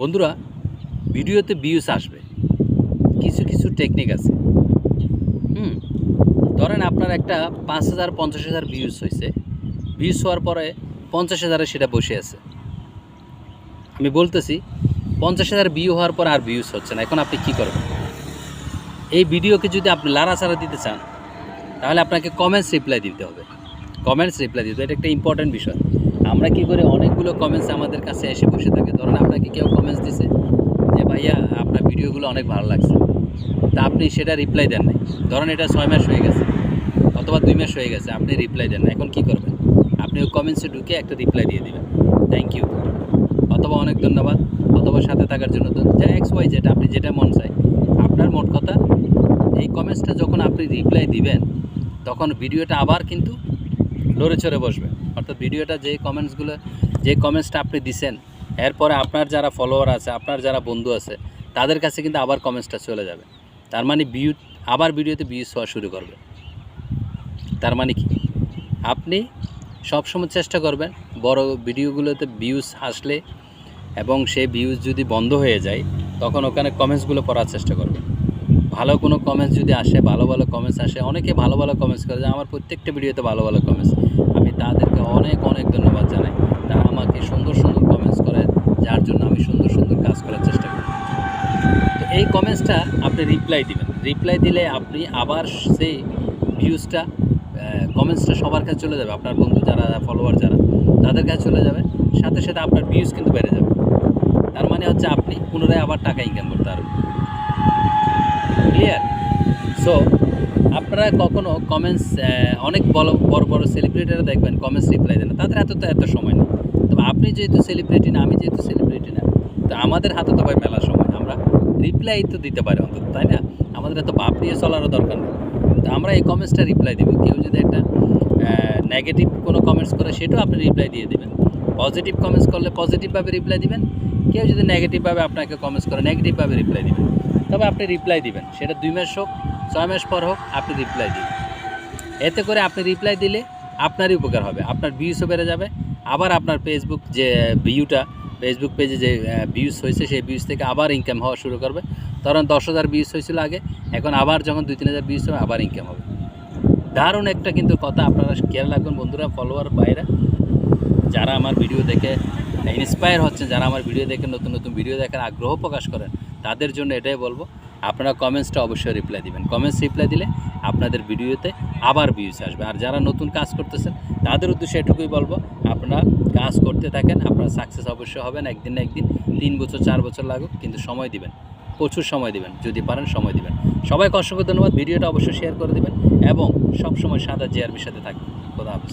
বন্ধুরা, ভিডিওতে ভিউস আসবে। কিছু কিছু টেকনিক আছে। হুম, ধরেন আপনার একটা পাঁচ হাজার, পঞ্চাশ হাজার ভিউস হয়েছে। ভিউস হওয়ার পরে পঞ্চাশ হাজারে সেটা বসে আছে। আমি বলতেছি, পঞ্চাশ হাজার ভিউ হওয়ার পর আর ভিউস হচ্ছে না। এখন আপনি কী করবেন? এই ভিডিওকে যদি আপনি লাড়াচাড়া দিতে চান, তাহলে আপনাকে কমেন্টস রিপ্লাই দিতে হবে। কমেন্টস রিপ্লাই দিতে এটা একটা ইম্পর্ট্যান্ট বিষয়। আমরা কি করে অনেকগুলো কমেন্টস আমাদের কাছে এসে বসে থাকে? ধরুন আপনাকে কেউ কমেন্টস দিছে যে, ভাইয়া, আপনার ভিডিওগুলো অনেক ভালো লাগছে। তা আপনি সেটা রিপ্লাই দেন নাই। ধরুন এটা ছয় মাস হয়ে গেছে অথবা দুই মাস হয়ে গেছে, আপনি রিপ্লাই দেন না এখন কি করবেন? আপনি ওই কমেন্টসে ঢুকে একটা রিপ্লাই দিয়ে দেবেন। থ্যাংক ইউ অথবা অনেক ধন্যবাদ। অথবা সাথে থাকার জন্য যা এক্স ওয়াই যেটা আপনি যেটা মন চায়। আপনার মোট কথা, এই কমেন্টসটা যখন আপনি রিপ্লাই দিবেন, তখন ভিডিওটা আবার কিন্তু লড়ে চড়ে বসবে। অর্থাৎ ভিডিওটা যে কমেন্টসগুলো যে কমেন্টসটা আপনি দিছেন, এরপরে আপনার যারা ফলোয়ার আছে, আপনার যারা বন্ধু আছে, তাদের কাছে কিন্তু আবার কমেন্টসটা চলে যাবে। তার মানে ভিউ আবার ভিডিওতে ভিউজ হওয়া শুরু করবে। তার মানে কি? আপনি সবসময় চেষ্টা করবেন, বড় ভিডিওগুলোতে ভিউজ আসলে এবং সেই ভিউজ যদি বন্ধ হয়ে যায়, তখন ওখানে কমেন্টসগুলো পড়ার চেষ্টা করবেন। ভালো কোনো কমেন্টস যদি আসে, ভালো ভালো কমেন্টস আসে, অনেকে ভালো ভালো কমেন্টস করে, যে আমার প্রত্যেকটা ভিডিওতে ভালো ভালো কমেন্টস তাদেরকে অনেক অনেক ধন্যবাদ জানাই। তারা আমাকে সুন্দর সুন্দর কমেন্টস করে, যার জন্য আমি সুন্দর সুন্দর কাজ করার চেষ্টা করি। তো এই কমেন্টসটা আপনি রিপ্লাই দিবেন। রিপ্লাই দিলে আপনি আবার সেই ভিউজটা কমেন্টসটা সবার কাছে চলে যাবে। আপনার বন্ধু যারা ফলোয়ার যারা, তাদের কাছে চলে যাবে। সাথে সাথে আপনার ভিউজ কিন্তু বেড়ে যাবে। তার মানে হচ্ছে আপনি পুনরায় আবার টাকা ইনকাম করতে পারবেন। ক্লিয়ার সো আপনারা কখনো কমেন্টস অনেক বড় বড় বড় সেলিব্রিটিরা দেখবেন কমেন্টস রিপ্লাই দেন তাদের হাতে তো এত সময় নেই। তবে আপনি যেহেতু সেলিব্রিটি না, আমি যেহেতু সেলিব্রিটি না, তো আমাদের হাতে তো ভাই মেলা সময়। আমরা রিপ্লাই তো দিতে পারি অন্তত, তাই না? আমাদের এত ভাব নিয়ে চলারও দরকার নেই। তো আমরা এই কমেন্টসটা রিপ্লাই দেবো। কেউ যদি একটা নেগেটিভ কোনো কমেন্টস করে, সেটাও আপনি রিপ্লাই দিয়ে দেবেন। পজিটিভ কমেন্টস করলে পজিটিভভাবে রিপ্লাই দিবেন। কেউ যদি নেগেটিভভাবে আপনাকে কমেন্টস করে নেগেটিভভাবে রিপ্লাই দিবেন। তবে আপনি রিপ্লাই দিবেন। সেটা দুই মাস হোক ছয় মাস পর হোক, আপনি রিপ্লাই দিন। এতে করে আপনি রিপ্লাই দিলে আপনারই উপকার হবে। আপনার ভিউসও বেড়ে যাবে। আবার আপনার ফেসবুক যে ভিউটা ফেসবুক পেজে যে ভিউস হয়েছে, সেই ভিউস থেকে আবার ইনকাম হওয়া শুরু করবে। ধরেন দশ হাজার ভিউস হয়েছিল আগে, এখন আবার যখন দুই, তিন হাজার ভিউস হবে, আবার ইনকাম হবে। দারুণ একটা কিন্তু কথা আপনারা খেয়াল রাখবেন বন্ধুরা ফলোয়ার বাইরে যারা আমার ভিডিও দেখে ইন্সপায়ার হচ্ছেন যারা আমার ভিডিও দেখে, নতুন নতুন ভিডিও দেখার আগ্রহ প্রকাশ করেন, তাদের জন্য এটাই বলব। আপনারা কমেন্টসটা অবশ্যই রিপ্লাই দিবেন। কমেন্টস রিপ্লাই দিলে আপনাদের ভিডিওতে আবার ভিউজ আসবে। আর যারা নতুন কাজ করতেছেন, তাদের উদ্দেশ্যে এটুকুই বলব, আপনারা কাজ করতে থাকেন, আপনারা সাকসেস অবশ্যই হবেন, একদিন না একদিন, তিন বছর, চার বছর লাগুক, কিন্তু সময় দিবেন, প্রচুর সময় দিবেন, যদি পারেন সময় দিবেন। সবাইকে অসংখ্য ধন্যবাদ ভিডিওটা অবশ্যই শেয়ার করে দিবেন, এবং সবসময় সাদা জেআরবির সাথে থাকবেন। খোদা হাফিজ।